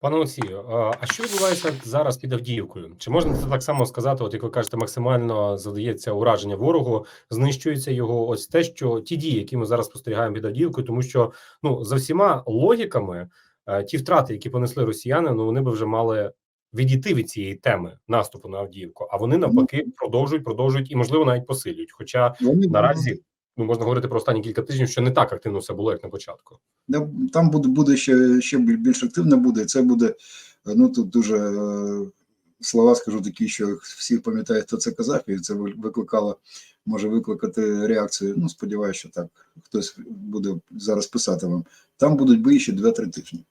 Пане Олексію, а що відбувається зараз під Авдіївкою? Чи можна це так само сказати, от як ви кажете, максимально задається ураження ворогу, знищується його ось те, що ті дії, які ми зараз спостерігаємо під Авдіївкою, тому що ну за всіма логіками, е, ті втрати, які понесли росіяни, ну вони би вже мали відійти від цієї теми наступу на Авдіївку, а вони навпаки продовжують, продовжують і можливо навіть посилюють. Хоча наразі ну можна говорити про останні кілька тижнів, що не так активно все було, як на початку. Там буде буде ще ще більш активно буде. Це буде ну тут дуже е, слова скажу такі, що всі пам'ятають, хто це казав, і це викликало, може викликати реакцію. Ну сподіваюся, що так хтось буде зараз писати вам. Там будуть бої ще 2-3 тижні.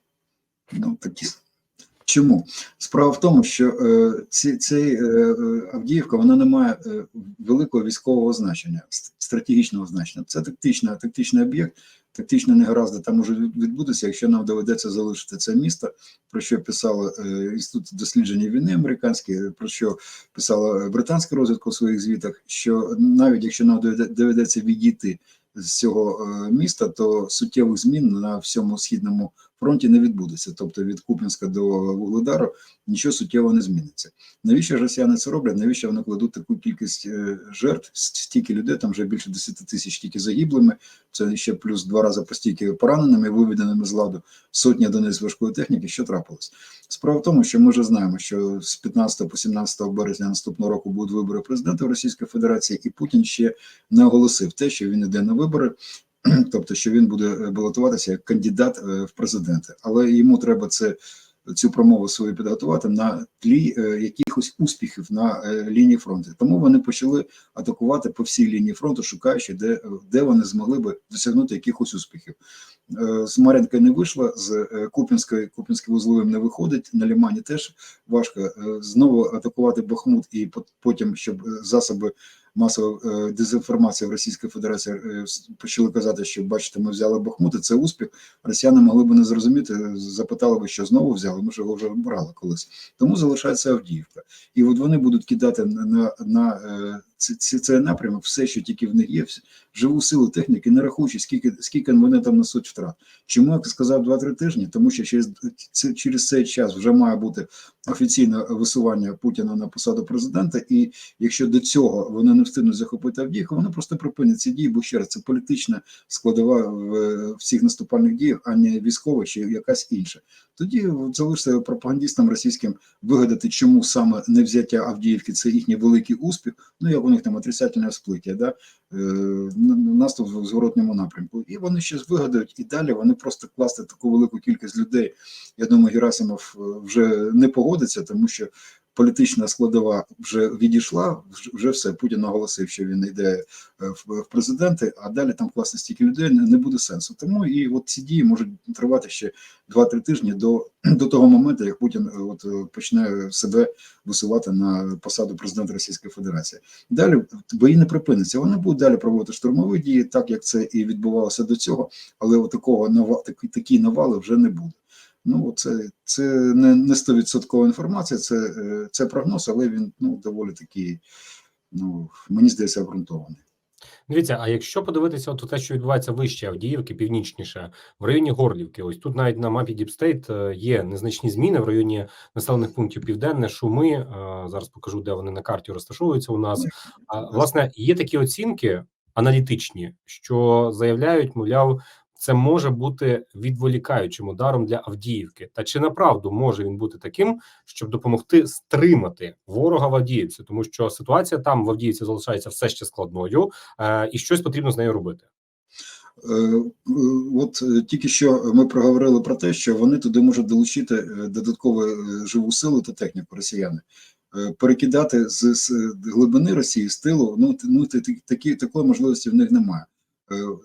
Ну такі. Чому справа в тому, що е, ці, цей е, е, Авдіївка вона не має е, великого військового значення, стратегічного значення. Це тактична, тактичний об'єкт, тактично негаразди там може відбутися, якщо нам доведеться залишити це місто, про що писало е, інститут дослідження війни американський, е, про що писала британська розвідка у своїх звітах. Що навіть якщо нам доведе- доведеться відійти з цього е, міста, то суттєвих змін на всьому східному фронті не відбудеться. Тобто від Куп'янська до Вугледару нічого суттєво не зміниться. Навіщо ж росіяни це роблять? Навіщо вони кладуть таку кількість е, жертв? Стільки людей, там вже більше 10 тисяч тільки загиблими. Це ще плюс два рази по стільки пораненими, виведеними з ладу, сотні одиниць важкої техніки. Що трапилось? Справа в тому, що ми вже знаємо, що з 15 по 17 березня наступного року будуть вибори президента Російської Федерації, і Путін ще не оголосив те, що він іде на вибори. Тобто, що він буде е, балотуватися як кандидат е, в президенти, але йому треба це цю промову свою підготувати на тлі е, якихось успіхів на е, лінії фронту. Тому вони почали атакувати по всій лінії фронту, шукаючи, де, де вони змогли би досягнути якихось успіхів. Е, З Мар'їнки не вийшло, з е, Купінської Купінським вузловим не виходить. На Лімані теж важко Е, знову атакувати Бахмут і пот- потім, щоб е, засоби масової дезінформація дезінформації в Російській Федерації е, почали казати, що бачите, ми взяли Бахмут, це успіх. Росіяни могли б не зрозуміти, е, запитали би, що знову взяли. Ми ж його вже брали колись. Тому залишається Авдіївка. І от вони будуть кидати на, на, е, ці- ці- напрямок все, що тільки в них є, живу силу техніки, не рахуючи, скільки, скільки вони там несуть втрат. Чому я сказав 2-3 тижні? Тому що через, це, через цей час вже має бути офіційне висування Путіна на посаду президента, і якщо до цього вони не встигнуть захопити Авдіївку, вони просто припинять ці дії, бо ще раз це політична складова в, всіх наступальних діях, а не військова чи якась інша. Тоді залишиться пропагандистам російським вигадати, чому саме не взяття Авдіївки це їхній великий успіх. Ну як у них там отрицательне сплиття, да? е, на- на- наступ в зворотньому напрямку. І вони ще вигадають, і далі вони просто класти таку велику кількість людей. Я думаю, Герасимов е, вже не погодиться, тому що політична складова вже відійшла. вже- все Путін наголосив, що він йде е, в, президенти, а далі там класти стільки людей не, буде сенсу. Тому і от ці дії можуть тривати ще 2-3 тижні до, до того моменту, як Путін е, от е, почне себе висувати на посаду президента Російської Федерації. Далі бої не припиняться. Вони будуть далі проводити штурмові дії, так як це і відбувалося до цього, але от такого такі, такі навали вже не буде. Ну це, це не не 100% інформація, це, е, це прогноз, але він ну доволі такий. Ну мені здається, обґрунтований. Дивіться, а якщо подивитися, от те, що відбувається вище Авдіївки, північніше, в районі Горлівки, ось тут навіть на мапі Діпстейт є незначні зміни в районі населених пунктів Південне, Шуми. е, Зараз покажу, де вони на карті розташовуються у нас. А, власне, є такі оцінки аналітичні, що заявляють, мовляв, це може бути відволікаючим ударом для Авдіївки. Та чи направду може він бути таким, щоб допомогти стримати ворога в Авдіївці, тому що ситуація там в Авдіївці залишається все ще складною, е, і щось потрібно з нею робити. Е, е, От тільки що ми проговорили про те, що вони туди можуть долучити додаткову живу силу та техніку росіяни. Перекидати з, з глибини Росії з тилу, ну, ну такі, такої можливості в них немає. Е, е,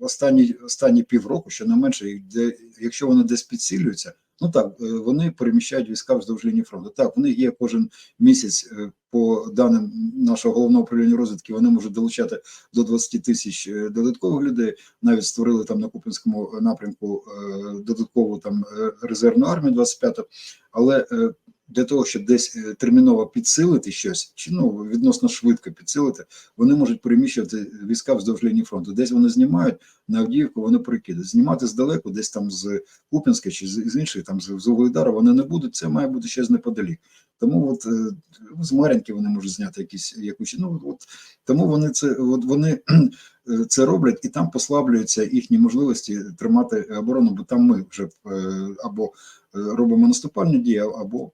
Останні, останні півроку, що не менше, де, якщо вони десь підсилюються, ну так, е, вони переміщають війська вздовж лінії фронту. Так, вони є кожен місяць, по даним нашого головного управління розвідки, вони можуть долучати до 20 тисяч додаткових людей навіть створили там на Купінському напрямку додаткову там резервну армію 25-ту, але для того, щоб десь е, терміново підсилити щось, чи ну відносно швидко підсилити, вони можуть переміщувати війська вздовж лінії фронту. Десь вони знімають на Авдіївку, вони перекидають. Знімати здалеку, десь там з Куп'янська чи з, інших, там з, з Угледара, вони не будуть. Це має бути з неподалік. Тому от е, з Мар'янки вони можуть зняти якісь якусь. Ну от тому вони це от вони е, це роблять і там послаблюються їхні можливості тримати оборону, бо там ми вже або робимо наступальні дії, або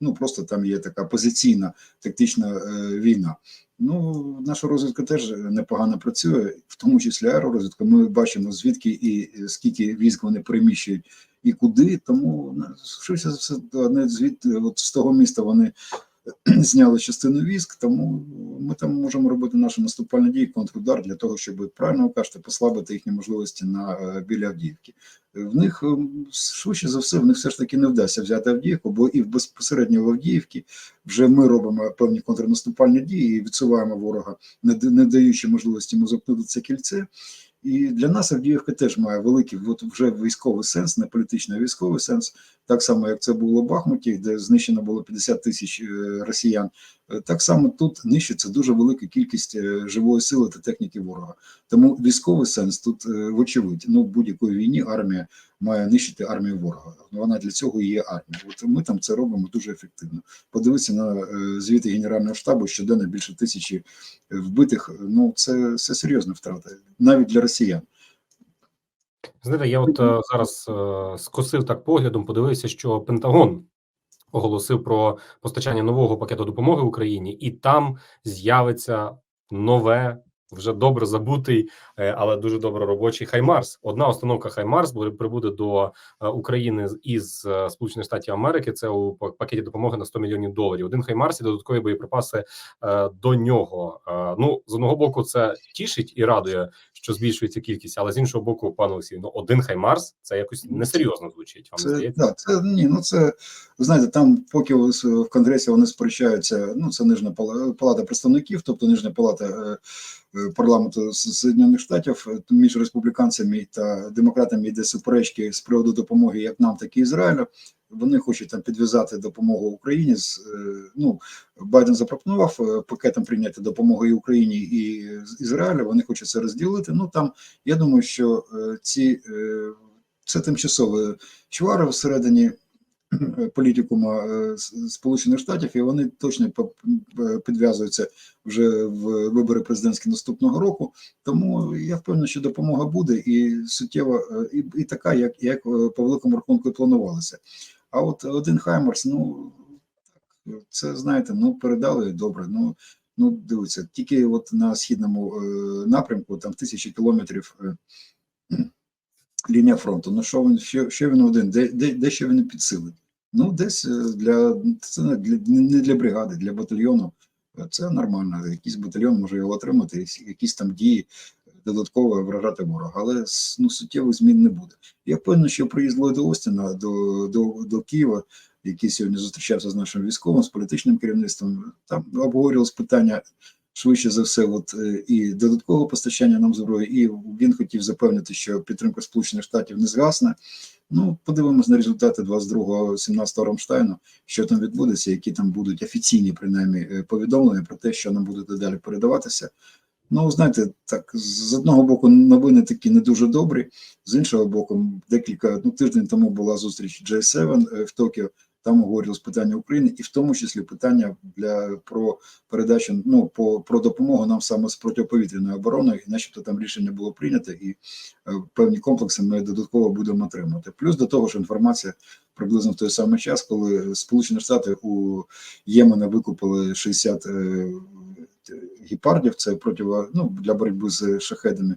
ну просто там є така позиційна тактична е, війна. Ну, наша розвідка теж непогано працює, в тому числі аеророзвідка. Ми бачимо звідки і скільки військ вони переміщують і куди. Тому ну, швидше за все, звідти, от з того міста вони зняли частину військ, тому ми там можемо робити наші наступальні дії, контрудар для того, щоб правильно кажете, послабити їхні можливості на е, біля Авдіївки. В них е, швидше за все, в них все ж таки не вдасться взяти Авдіївку, бо і в безпосередньо в Авдіївці вже ми робимо певні контрнаступальні дії і відсуваємо ворога, не, даючи можливості йому замкнути це кільце. І для нас Авдіївка теж має великий от вже військовий сенс, не політичний, а військовий сенс, так само як це було в Бахмуті, де знищено було 50 тисяч е, росіян. Е, Так само тут нищиться дуже велика кількість е, живої сили та техніки ворога. Тому військовий сенс тут вочевидь. Ну в будь-якої війні армія має нищити армію ворога. Вона для цього і є армія. От ми там це робимо дуже ефективно. Подивитися на звіти Генерального штабу щоденно більше тисячі вбитих. Ну це, це серйозна втрата, навіть для росіян. Знаєте, я от е, зараз е, скосив так поглядом, подивився, що Пентагон оголосив про постачання нового пакету допомоги Україні, і там з'явиться нове, вже добре забутий, е, але дуже добре робочий Хаймарс. Одна установка Хаймарс буде прибуде до України із Сполучених Штатів Америки. Це у пакеті допомоги на 100 мільйонів доларів. Один Хаймарс і додаткові боєприпаси до нього. Ну з одного боку, це тішить і радує, що збільшується кількість, але з іншого боку, пане Олексій, ну один Хаймарс це якось несерйозно звучить. Вам Це, здається? да, це ні, ну це ви знаєте, там поки в конгресі вони сперечаються. Ну це нижня палата представників, тобто нижня палата е, е, парламенту С- Штатів е, між республіканцями та демократами йде суперечки з приводу допомоги як нам, так і Ізраїлю. Вони хочуть там підв'язати допомогу Україні. З е, ну Байден запропонував е, пакетом прийняти допомогу і Україні і з Ізраїлю. Вони хочуть це розділити. Ну там я думаю, що е, ці це тимчасові чвари всередині політикума Сполучених Штатів, і вони точно підв'язуються вже в вибори президентські наступного року. Тому я впевнений, що допомога буде і суттєва, е, і, і така, як, як по великому рахунку і планувалося. А от один Хаймерс, ну це знаєте, ну передали добре. Ну ну дивіться, тільки от на східному е, напрямку там тисячі кілометрів. Е, лінія фронту. Ну що він що, що він один? Де, де, де що він підсилить? Ну, десь е, для це не для не для бригади, для батальйону. Це нормально. Якийсь батальйон може його отримати, якісь там дії додатково вражати ворога, але ну, суттєвих змін не буде. Я певний, що приїзд Ллойда Остіна до, до, до Києва, який сьогодні зустрічався з нашим військовим, з політичним керівництвом, там обговорювалось питання швидше за все, от е, і додаткового постачання нам зброї, і він хотів запевнити, що підтримка Сполучених Штатів не згасне. Ну, подивимось на результати 22-го 17-го Рамштайну, що там відбудеться, які там будуть офіційні принаймні е, повідомлення про те, що нам буде далі передаватися. Ну, знаєте, так з одного боку, новини такі не дуже добрі. З іншого боку, декілька ну тиждень тому була зустріч J7 е, в Токіо. Там говорилось питання України, і в тому числі питання для про передачу ну по про допомогу нам саме з протиповітряною обороною, і начебто там рішення було прийнято, і е, певні комплекси ми додатково будемо отримати. Плюс до того ж інформація приблизно в той самий час, коли Сполучені Штати у Ємена викупили 60 е, гепардів, це проти ну, для боротьби з шахедами.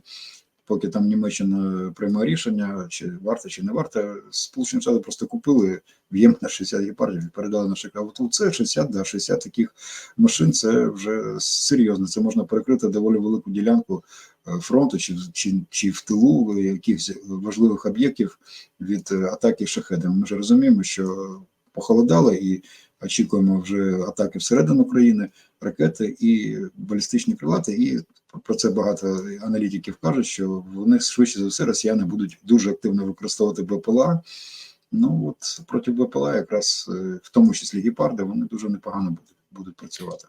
Поки там Німеччина приймає рішення, чи варто, чи не варто, Сполучені Штати просто купили в Ємена 60 гепардів і передали наших. А от це 60, да, 60 таких машин, це вже серйозно. Це можна перекрити доволі велику ділянку е, фронту чи, чи, чи в тилу якихось важливих об'єктів від е, атаки шахедами. Ми ж розуміємо, що похолодало і очікуємо вже атаки всередину країни, ракети і балістичні крилати. І про це багато аналітиків кажуть, що вони швидше за все росіяни будуть дуже активно використовувати БПЛА. Ну от проти БПЛА якраз е, в тому числі гепарди, вони дуже непогано будуть, будуть працювати.